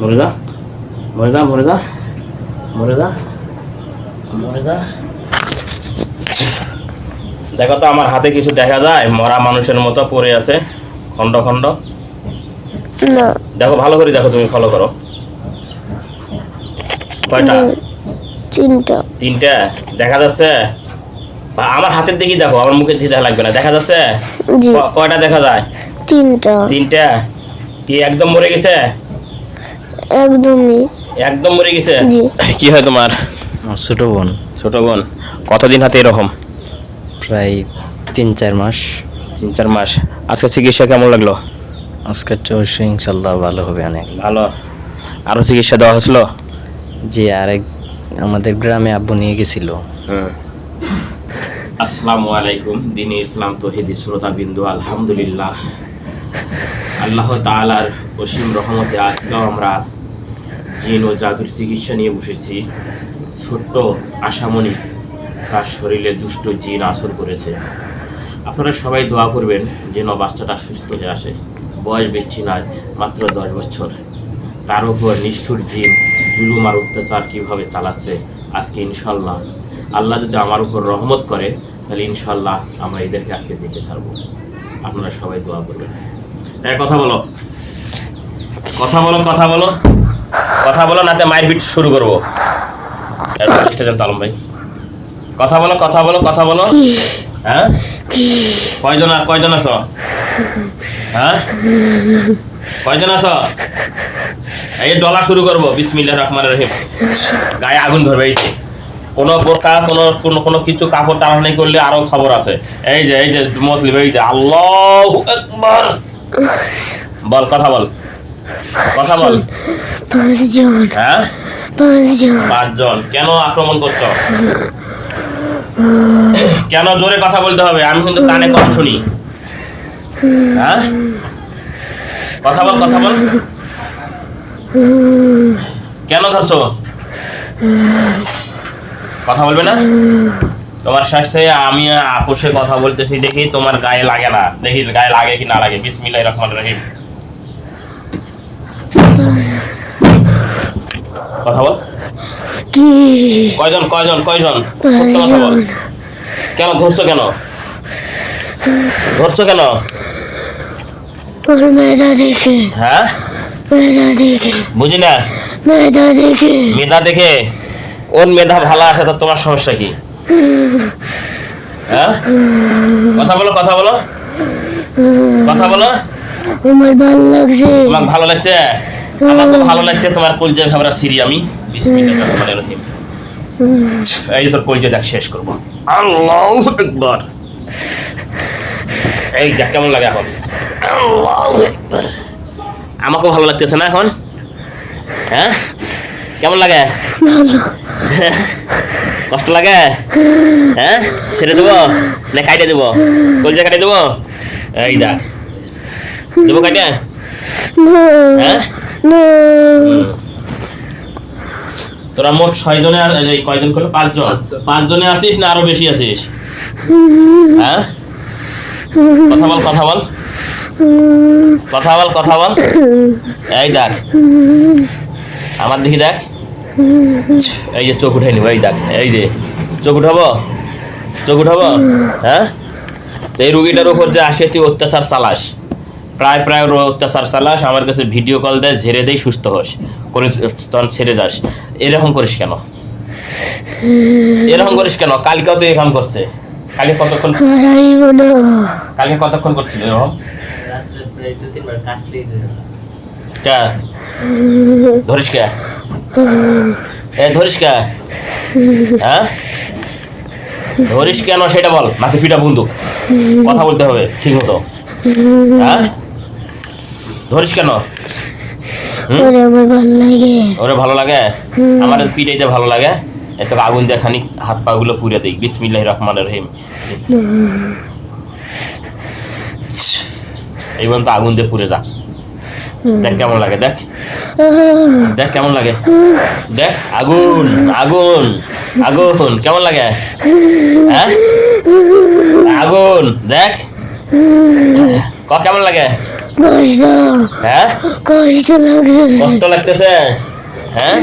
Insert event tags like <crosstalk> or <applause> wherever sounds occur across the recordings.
মরে যা মরে যা মরে যা মরে যা মরে যা দেখো তো আমার হাতে কিছু দেখা যায় মরা মানুষের মতো পড়ে আছে খণ্ড না। দেখো ভালো করে দেখো তুমি ফলো করো। কয়টা? তিনটা। তিনটা? দেখা যাচ্ছে? আমার হাতের দিকেই দেখো আমার মুখের দিকে দেখা লাগবে না। দেখা যাচ্ছে? কয়টা দেখা যায়? তিনটা। তিনটা? কি একদম মরে গেছে? একদমই। একদম মরে গেছে? জি। কি হয় তোমার? আমার ছোট বোন। ছোট বোন। কতদিন হাতে এরকম? প্রায় তিন চার মাস। তিন চার মাস। আজকে চিকিৎসা কেমন লাগল? আজকে তো অবশ্যই ইনশাল্লাহ ভালো হবে অনেক। ভালো। আরও চিকিৎসা দেওয়া হয়েছিল? যে আরেক আমাদের গ্রামে আব্বু নিয়ে গেছিল। আসসালামু আলাইকুম। দিন ইসলাম তহিদি শ্রোতা বিন্দু আলহামদুলিল্লাহ। আল্লাহ তাআলার অসীম রহমতে আজকেও আমরা জিন ও জাদুর চিকিৎসা নিয়ে বসেছি। ছোট্ট আশামণি তার শরীরে দুষ্ট জিন আসর করেছে। আপনারা সবাই দোয়া করবেন যেন বাচ্চাটা সুস্থ হয়ে আসে। বয়স বেশি নয়, মাত্র দশ বছর। তার উপর নিষ্ঠুর জিন জুলুম আর অত্যাচার কীভাবে চালাচ্ছে, আজকে ইনশাল্লাহ আল্লাহ যদি আমার উপর রহমত করে, তাহলে ইনশাল্লাহ আমরা এদেরকে আজকে দেখে ছাড়বো। আপনারা সবাই দোয়া করবেন। হ্যাঁ কথা বলো। কথা বলো কথা বলো। কথা বলো, নাতে মায়ের শুরু করব। তালম ভাই। কথা বলো কথা বলো কথা বলো। হ্যাঁ? কয়জন কয়জন আছো? হ্যাঁ? কয়জন আছো? এই ডলা শুরু করব, বিসমিল্লাহ রহমান রহিম। গায়ে আগুন ধরবে, এই কোনো বোরকা, কোনো কোনো কোনো কিছু কাপড় টানাটানি করলে আরও খবর আছে। এই যে এই যে মুসলিম এই যে, আল্লাহ একবার বল কথা বল। কথা বল। পাঁচজন। হ্যাঁ? পাঁচজন। পাঁচজন। কেন আক্রমণ করছ? কেন জোরে কথা বলতে হবে? আমি কিন্তু কানে কম শুনি। হ্যাঁ? কথা বল কথা বল। কেন ধরছো? কথা বলবে না? তোমার সাথে আমি আপোষে কথা বলতেছি দেখি তোমার গায়ে লাগে না। দেখি গায়ে লাগে কি না লাগে। বিসমিল্লাহ রহমান রহিম। কথা বল। কি? কয়জন কয়জন কয়জন? কথা বল। কেন ধরছো কেন? ধরছো কেন? ওর মেধা দেখে। হ্যাঁ? মেধা দেখে। বুঝি না? মেধা দেখে। মেধা দেখে? ওর মেধা ভালো আসে তো তোমার সমস্যা কি? হ্যাঁ? কথা বলো কথা বলো। কথা বলো। আমার ভালো লাগছে। তোমার ভালো লাগছে? আমার তো ভালো লাগছে তোমার কলজে ভাবরা সিরি আমি বিসমিল্লাহির রহিম এই যে তোর কলজে দেখ শেষ করব। আল্লাহ একবার এই দেখ কেমন লাগে এখন? আল্লাহু আকবার। আমাকেও ভালো লাগতেছে না এখন? হ্যাঁ? কেমন লাগে? ভালো। <laughs> কষ্ট লাগে? হ্যাঁ? ছেড়ে দেবো? না কাটে দেবো? কলজা কাটে দেবো? এই দেখ। দেবো কাটে না। হ্যাঁ? তোরা মোট ছয় জনে আর এই কয়জন করল? পাঁচজন। পাঁচজনে। আসিস না আরও বেশি আসিস? হ্যাঁ? কথা বল কথা বল। কথা বল কথা বল। এই দেখ। আমার দেখি দেখ। এই যে চোখ উঠে নিব এই দেখ এই যে। চোখ উঠাবো? চোখ উঠাবো? হ্যাঁ? তো এই রুগীটার উপর যে আসে তুই অত্যাচার চালাস প্রায় প্রায় ওর অত্যাচার চালাস আমার কাছে ভিডিও কল দেয় ঝেড়ে দেয় সুস্থ হোস। করে তখন ছেড়ে যাস। এরকম করিস কেন? এরকম করিস কেন? কালকেও তো এরকম করছে। কালকে কতক্ষণ কালকে কতক্ষণ করছিল এরকম? রাত্রে প্রায় দু তিনবার কাশলেই ধরে কে? ধরিস কে? এ ধরিস কে? হ্যাঁ? ধরিস কেন সেটা বল নাকি পিটা বন্ধু। কথা বলতে হবে ঠিক মতো। হ্যাঁ? ধরিস কেন? ওরে আমার ভালো লাগে। ওরে ভালো লাগে? আমার পিটাইতে ভালো লাগে? এত আগুন দিয়ে খানিক হাত পা গুলো পুড়ে দিই বিসমিল্লাহ রহমান রহিম। এই পর্যন্ত আগুন দিয়ে পুড়ে যা। দেখ কেমন লাগে দেখ। দেখ কেমন লাগে। দেখ আগুন আগুন আগুন কেমন লাগে? হ্যাঁ? আগুন দেখ। ক কেমন লাগে? কষ্ট। হ্যাঁ? কষ্ট লাগতেছে কষ্ট লাগতেছে? হ্যাঁ?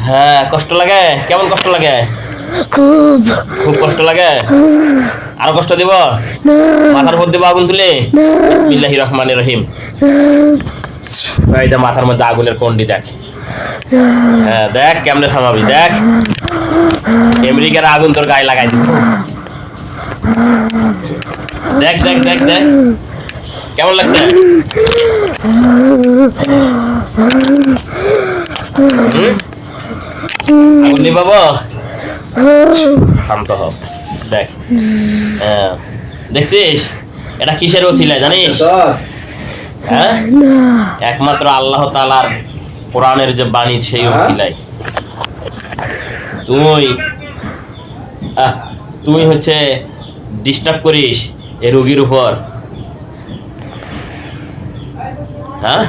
হ্যাঁ কষ্ট লাগে? কেমন কষ্ট লাগে? খুব। খুব কষ্ট লাগে? আরও কষ্ট দিব? মাথার দিব আগুন তুলে? না বিসমিল্লাহি রহমানির রহিম। যে মাথার মধ্যে আগুনের কন্ডি দেখ। হ্যাঁ দেখ কেমনে থামাবি, দেখ। আমেরিকার আগুন তোর গায়ে লাগাই দিব। দেখ দেখ দেখ দেখ। কেমন লাগছে? আগুন নিবাবো শান্ত হ দেখ। হ্যাঁ। দেখছিস? এটা কিসের ওসিলায় জানিস? হ্যাঁ? একমাত্র আল্লাহ তালার কোরআনের যে বাণী সেই ওসিলাই। তুই আহ, তুই হচ্ছে ডিস্টার্ব করিস এ রুগীর উপর। হ্যাঁ?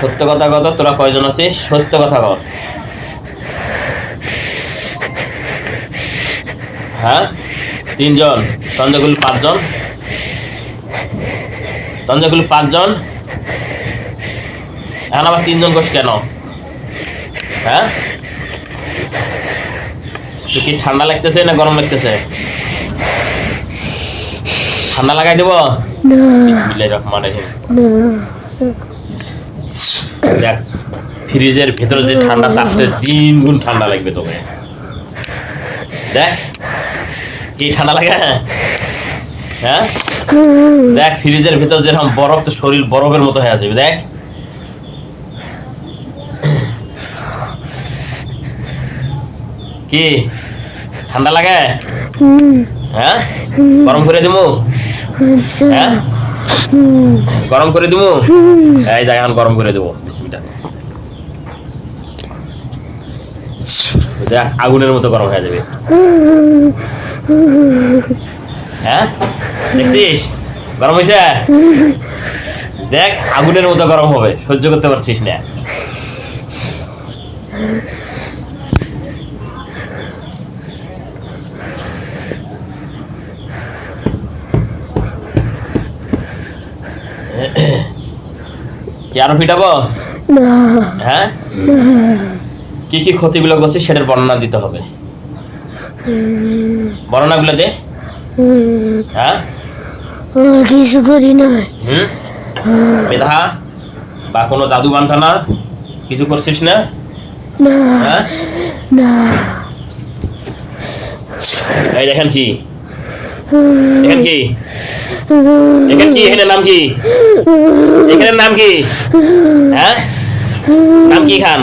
সত্য কথা কত? তোরা কয়জন আছিস? সত্য কথা কর। হ্যাঁ? তিনজন। তঞ্জগুল পাঁচজন। তঞ্জগুল পাঁচজন। এখন আবার তিনজন কোষ কেন? হ্যাঁ? কি ঠান্ডা লাগতেছে না গরম লাগতেছে? ঠান্ডা লাগাই দেবো? দেখ ফ্রিজের ভেতরে যে ঠান্ডা তার তিন গুণ ঠান্ডা লাগবে তোকে। দেখ। কি ঠান্ডা লাগে হ্যাঁ? দেখ, ফ্রিজের ভেতর যেরকম বরফ, তো শরীর বরফের মতো হয়ে যাবে, দেখ। কি? ঠান্ডা লাগে? হ্যাঁ? গরম করে আচ্ছা হ্যাঁ? গরম করে দিমু? এই দেখ, এখন গরম করে দেবো বিসমিটা দেখ আগুনের মতো গরম হয়ে যাবে। হ্যাঁ? দেখছিস? গরম হয়েছে দেখ আগুনের মতো গরম হবে। সহ্য করতে পারছিস না। কি আরও ফিটাবো? হ্যাঁ? কি কি ক্ষতিগুলো করছে সেটার বর্ণনা দিতে হবে। বর্ণনাগুলো দে। হ্যাঁ? কিছু করি না। মেধা বা কোনো দাদু বান্ধানা কিছু করছিস না? না। হ্যাঁ? না। এই দেখেন কি। দেখেন কি। দেখেন কি এখানে নাম কি? এখানে নাম কি? হ্যাঁ? নাম কি খান?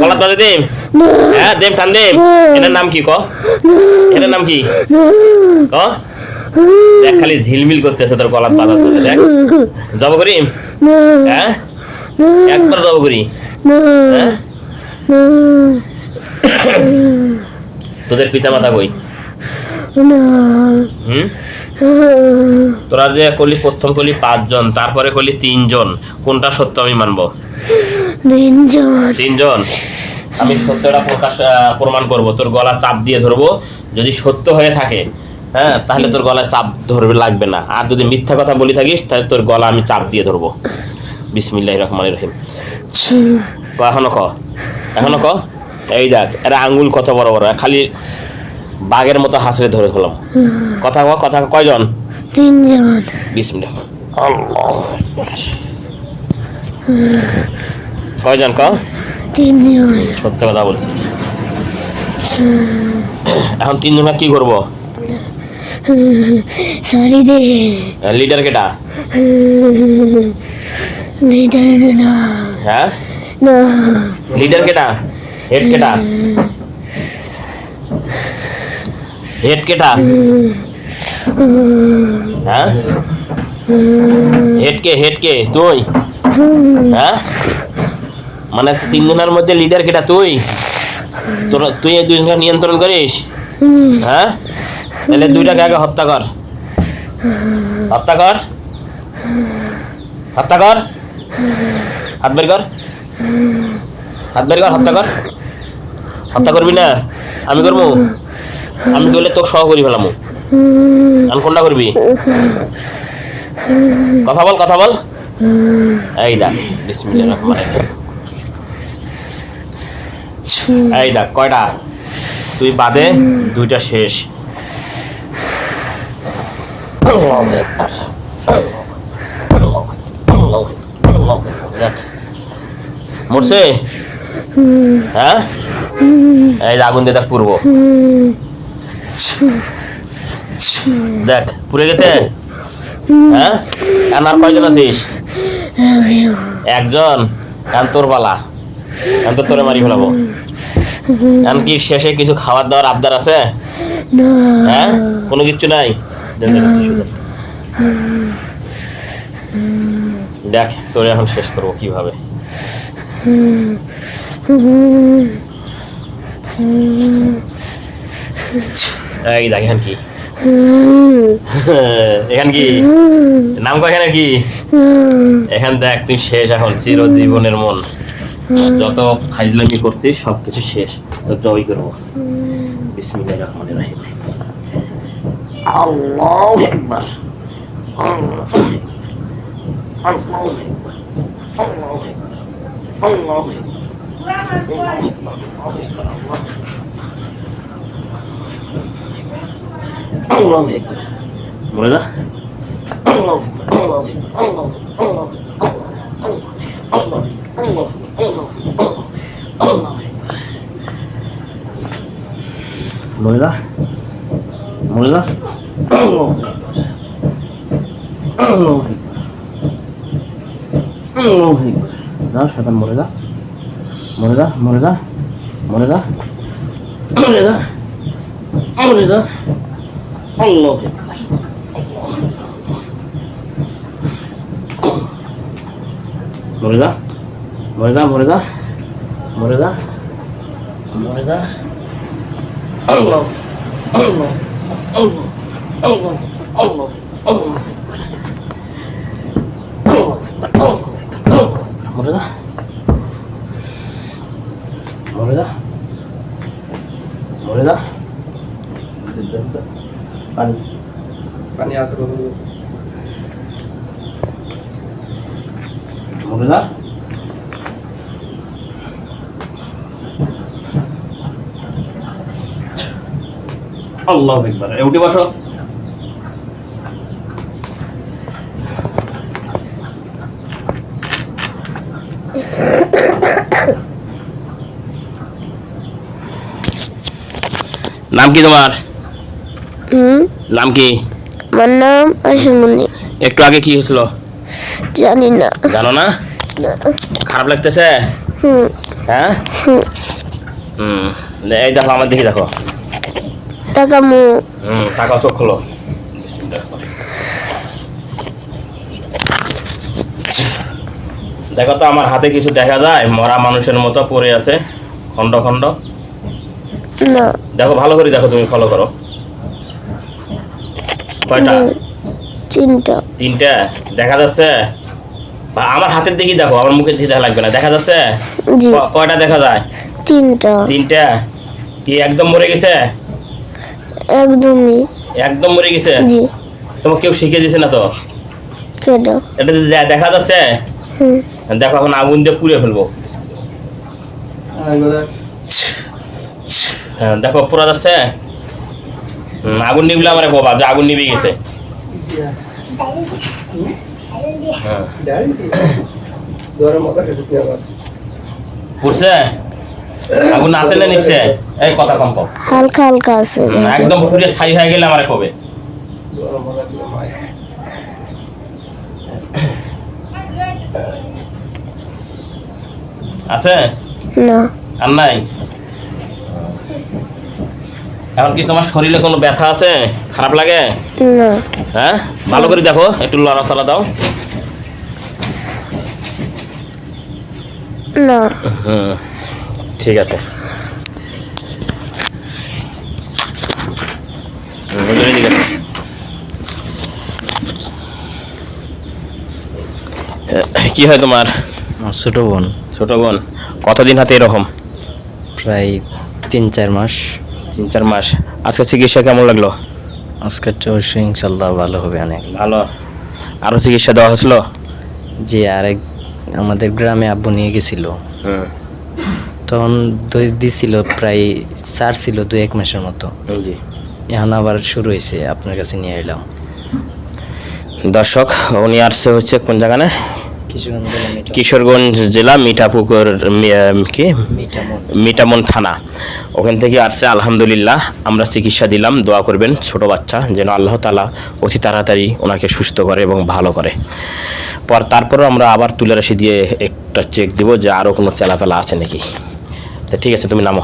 কলা তলে দেব হ্যাঁ দেব খান দেব এটার নাম কি ক? এটার নাম কি? ক? দেখ খালি ঝিলমিল করতেছে তোর কলার পাতা তুলে দেখ। জব করিম না হ্যাঁ? একবার জব করি। হ্যাঁ? তোদের পিতা মাতা কই? হুম? <laughs> তোরা যে কলি প্রথম কলি পাঁচজন তারপরে কলি তিনজন কোনটা সত্য আমি মানবো? তিনজন। তিনজন? আমি সত্যটা প্রকাশ প্রমাণ করব। তোর গলা চাপ দিয়ে ধরবো। যদি সত্য হয়ে থাকে হ্যাঁ তাহলে তোর গলায় চাপ ধরবে লাগবে না। আর যদি মিথ্যা কথা বলি থাকিস তাহলে তোর গলা আমি চাপ দিয়ে ধরবো। বিসমিল্লাহ রহমান রহিম। এখনও ক? এখনও ক? এই দেখ এরা আঙ্গুল কত বড় বড়। খালি বাঘের মতো হাসরে ধরে ফেলাম কথা কথা কয়জন? তিনজন। বিসমিল্লাহ আল্লাহ। কয়জন ক তিনজন। সত্য কথা বলছি। এখন তিনজনা কি করব? সারি দে। লিডার কেটা? লিডার না। হ্যাঁ? না। লিডার কেটা? হেড কেটা? হেড কেটা? হ্যাঁ? হেড কে হেড কে? তুই? হ্যাঁ? মানে তিন তিনজনের মধ্যে লিডার কেটা তুই? তোর, তুই এই দুইজনকে নিয়ন্ত্রণ করিস? হ্যাঁ? তাহলে দুইটাকে আগে হত্যা কর? হত্যা কর? হত্যা কর? হাত বের কর? হাত বের কর, হত্যা কর? হত্যা করবি না? আমি করব? আমি করলে তোকে সহ করি ফেলামু। আমি কোনটা করবি? কথা বল কথা বল। এই দেখ। এই কয়টা? তুই বাদে, দুইটা শেষ। মরছে? হ্যাঁ? এই আগুন দিয়ে দেখ পূর্ব। দেখ, পুড়ে গেছে? হ্যাঁ? আর কয়জন আছিস? একজন। এখন তোর পালা এখন তো তোরে মারি ফেলাবো। এখন কি শেষে কিছু খাবার দাওয়ার আবদার আছে? হ্যাঁ? কোনো কিছু নাই। দেখ, তোরে এখন শেষ করব কীভাবে। এই দেখ, এখান কি? <laughs> এখান কি? নাম কয় এখানে কি? এখান দেখ, তুই শেষ এখন, চিরজীবনের মন। যত ফাইজলামি করছিস সব কিছু শেষ। তো জয় করব বিসমিল্লাহির রহমানির রহিম। আল্লাহু আকবার। আল্লাহু আকবার। আল্লাহু আকবার। আল্লাহু আকবার। আল্লাহু আকবার। মনে আল্লাহু আকবার আল্লাহু আকবার আল্লাহু আকবার আল্লাহু আকবার আল্লাহু আকবার মনে যা মনে যা আল্লাহু আল্লাহু আল্লাহু আকবার যা শয়তান মরে যা মরে যা মরে যা মরে যা মরে যা মরে যা মরে যা মরে যা মরে যা মরে যা মরে যা আল্লাহ আল্লাহ আল্লাহ আল্লাহ আল্লাহ আল্লাহ। মরে যা মরে যা মরে যা পানি পানি আছে কত মরে যা আল্লাহ একবার উঠে বসো। নাম কি তোমার? নাম কি? আমার নাম আশামণি একটু আগে কি হয়েছিল? জানি না। জানো না। খারাপ লাগতেছে? হুম। হ্যাঁ? হুম। হুম। এই দেখো আমার দেখি দেখো। তাকামু। হুম তাকাও চোখ খোলো। দেখো তো আমার হাতে কিছু দেখা যায়? মরা মানুষের মতো পড়ে আছে খণ্ড না। দেখো ভালো করে দেখো তুমি ফলো করো। কয়টা? তিনটা। তিনটা? দেখা যাচ্ছে? আমার হাতের দিকে দেখো আমার মুখের দিকে দেখা লাগবে না। দেখা যাচ্ছে? কয়টা দেখা যায়? তিনটা। তিনটা? কি একদম মরে গেছে? একদমই। একদম মরে গেছে? জি। তোমাকে কেউ শিখিয়ে দিছে না তো? কেডা এটা দেখা যাচ্ছে হুম। দেখো এখন আগুন দিয়ে পুড়ে ফেলব। হ্যাঁ দেখো পুরা যাচ্ছে। আগুন নিবলে আমার বাবা যে আগুন নিবে গেছে। হ্যাঁ। <coughs> পুড়ছে? আগুন আছে না নিচ্ছে? এই কথা কম কম হালকা হালকা আছে একদম পুড়ে ছাই হয়ে গেলে আমার কবে? আছে? না। আর নাই? এখন কি তোমার শরীরে কোনো ব্যথা আছে? খারাপ লাগে? না। হ্যাঁ? ভালো করে দেখো একটু লড়াচড়া দাও। না। হুম। ঠিক আছে। কি হয় তোমার? আমার ছোটো বোন। ছোট বোন। কতদিন হাতে এরকম? প্রায় তিন চার মাস। তিন চার মাস। আজকে চিকিৎসা কেমন লাগল? আজকের অবশ্যই ইনশাল্লাহ ভালো হবে অনেক। ভালো। আরও চিকিৎসা দেওয়া হয়েছিল? জি আরেক আমাদের গ্রামে আব্বু নিয়ে গেছিল। হুম। তখন দই দিছিল প্রায় চার ছিল দু এক মাসের মতো। জি। এখন আবার শুরু হয়েছে আপনার কাছে নিয়ে এলাম। দর্শক উনি আসছে হচ্ছে কোন জায়গানে? কিশোরগঞ্জ জেলা মিঠাপুকুর কি? মিটামন থানা। ওখান থেকে আসছে আলহামদুলিল্লাহ আমরা চিকিৎসা দিলাম দোয়া করবেন ছোট বাচ্চা যেন আল্লাহ তালা অতি তাড়াতাড়ি ওনাকে সুস্থ করে এবং ভালো করে। পর তারপরও আমরা আবার তুলে রাশি দিয়ে একটা চেক দিব যে আরও কোনো চেলাপেলা আছে নাকি। তা ঠিক আছে তুমি নামো।